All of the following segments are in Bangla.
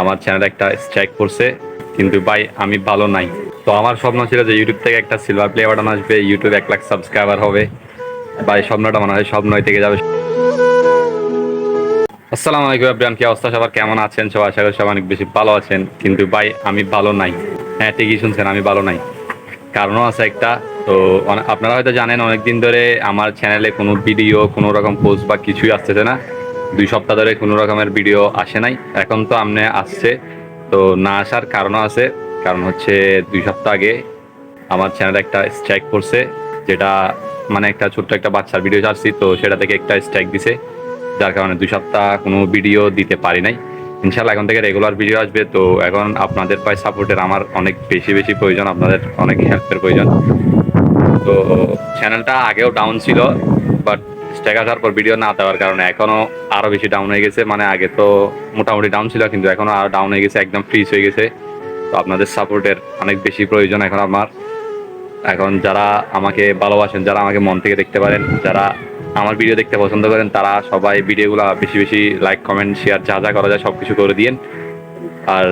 আমার চ্যানেলে একটা স্ট্রাইক করছে কিন্তু ভাই আমি ভালো নাই। তো আমার স্বপ্ন ছিল যে ইউটিউব থেকে একটা সিলভার প্লে বাটন আসবে ইউটিউব এক লাখ সাবস্ক্রাইবার হবে। ভাই, স্বপ্নটা মনে হয় স্বপ্নই থেকে যাবে। আসসালামু আলাইকুম আব্রান কি অবস্থা? সবার কেমন আছেন? সবাই আশা করি সবাই অনেক বেশি ভালো আছেন। কিন্তু ভাই, আমি ভালো নাই। হ্যাঁ ঠিকই শুনছেন, আমি ভালো নাই। কারণও আছে একটা, তো আপনারা হয়তো জানেন, অনেকদিন ধরে আমার চ্যানেলে কোনো ভিডিও কোনো রকম পোস্ট বা কিছুই আসতেছে না। দুই সপ্তাহ ধরে কোনো রকমের ভিডিও আসে নাই। এখন তো আমনে আসছে। তো না আসার কারণও আছে। কারণ হচ্ছে দুই সপ্তাহ আগে আমার চ্যানেলে একটা স্ট্রাইক করছে যেটা মানে একটা ছোট্ট একটা বাচ্চার ভিডিও ছাড়ছি, তো সেটা থেকে একটা স্ট্রাইক দিছে। যার কারণে দুই সপ্তাহ কোনো ভিডিও দিতে পারি নাই। ইনশাল্লাহ এখন থেকে রেগুলার ভিডিও আসবে। তো এখন আপনাদের পাই সাপোর্টের আমার অনেক বেশি বেশি প্রয়োজন, আপনাদের অনেক হেল্পের প্রয়োজন। তো চ্যানেলটা আগেও ডাউন ছিল বাট স্ট্যাক আসার পর ভিডিও না দেওয়ার কারণে এখনও আরও বেশি ডাউন হয়ে গেছে। মানে আগে তো মোটামুটি ডাউন ছিল, কিন্তু এখনও আরও ডাউন হয়ে গেছে, একদম ফ্রিজ হয়ে গেছে। তো আপনাদের সাপোর্টের অনেক বেশি প্রয়োজন এখন আমার। এখন যারা আমাকে ভালোবাসেন, যারা আমাকে মন থেকে দেখতে পারেন, যারা আমার ভিডিও দেখতে পছন্দ করেন, তারা সবাই ভিডিওগুলো বেশি বেশি লাইক কমেন্ট শেয়ার যা যা করা যায় সব কিছু করে দিন আর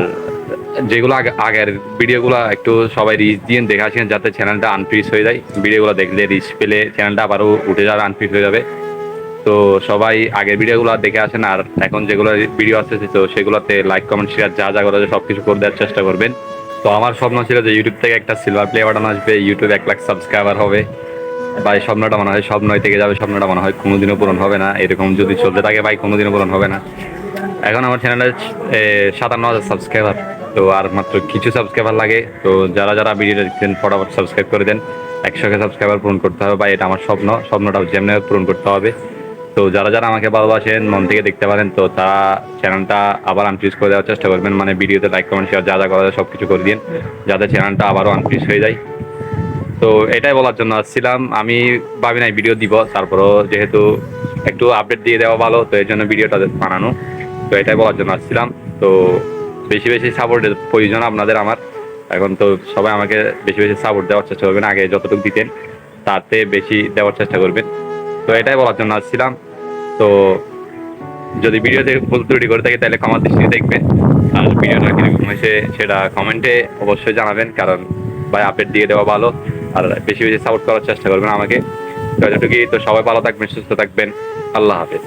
যেগুলো আগে- আগের ভিডিওগুলো একটু সবাই রিচ দিয়ে দেখে আসেন যাতে চ্যানেলটা আনফ্রিজ হয়ে যায়। ভিডিওগুলো দেখলে রিচ পেলে চ্যানেলটা আবারও উঠে যাবে আনফ্রিজ হয়ে যাবে। তো সবাই আগের ভিডিওগুলো দেখে আসেন আর এখন যেগুলো ভিডিও আসতেছে, তো সেগুলোতে লাইক কমেন্ট শেয়ার যা যা করা যায় সব কিছু করে দেওয়ার চেষ্টা করবেন। তো আমার স্বপ্ন ছিল যে ইউটিউব থেকে একটা সিলভার প্লে বাটন আসবে ইউটিউব এক লাখ সাবস্ক্রাইবার হবে। ভাই, স্বপ্নটা মনে হয় স্বপ্নই থেকে যাবে, স্বপ্নটা মনে হয় কোনোদিনও পূরণ হবে না। এরকম যদি চলতে থাকে, ভাই, কোনোদিনও পূরণ হবে না। এখন আমার চ্যানেলে সাতান্ন হাজার সাবস্ক্রাইবার তো আর মাত্র কিছু সাবস্ক্রাইবার লাগে, তো যারা যারা ভিডিওটা দেখছেন ফটাফট সাবস্ক্রাইব করে দেন। একশোকে সাবস্ক্রাইবার পূরণ করতে হবে বা এটা আমার স্বপ্ন। স্বপ্নটা যেমনি পূরণ করতে হবে। তো যারা যারা আমাকে ভালোবাসেন, মন থেকে দেখতে পারেন, তো তারা চ্যানেলটা আবার আনফ্রিজ করে দেওয়ার চেষ্টা করবেন। মানে ভিডিওতে লাইক কমেন্ট শেয়ার যা যা করা যায় সব কিছু করে দিন যাতে চ্যানেলটা আবারও আনফ্রিজ হয়ে যায়। তো এটাই বলার জন্য আসছিলাম। আমি ভাবি নাই ভিডিও দিব, তারপরও যেহেতু একটু আপডেট দিয়ে দেওয়া ভালো, তো এই জন্য ভিডিওটা বানানো। তো এটাই বলার জন্য আসছিলাম। তো বেশি বেশি সাপোর্টের প্রয়োজন আপনাদের আমার। এখন তো সবাই আমাকে বেশি বেশি সাপোর্ট দেওয়ার চেষ্টা করবেন, আগে যতটুকু দিতেন তাতে বেশি দেওয়ার চেষ্টা করবেন। তো এটাই বলার জন্য আসছিলাম। তো যদি ভিডিওতে ভুল ত্রুটি করে থাকে তাহলে ক্ষমার দৃষ্টিতে দেখবেন। আর ভিডিওটা কীরকম হয়েছে সেটা কমেন্টে অবশ্যই জানাবেন, কারণ ভাই আপডেট দিয়ে দেওয়া ভালো। আর বেশি বেশি সাপোর্ট করার চেষ্টা করবেন আমাকে। তো এতটুকুই, তো সবাই ভালো থাকবেন, সুস্থ থাকবেন। আল্লাহ হাফেজ।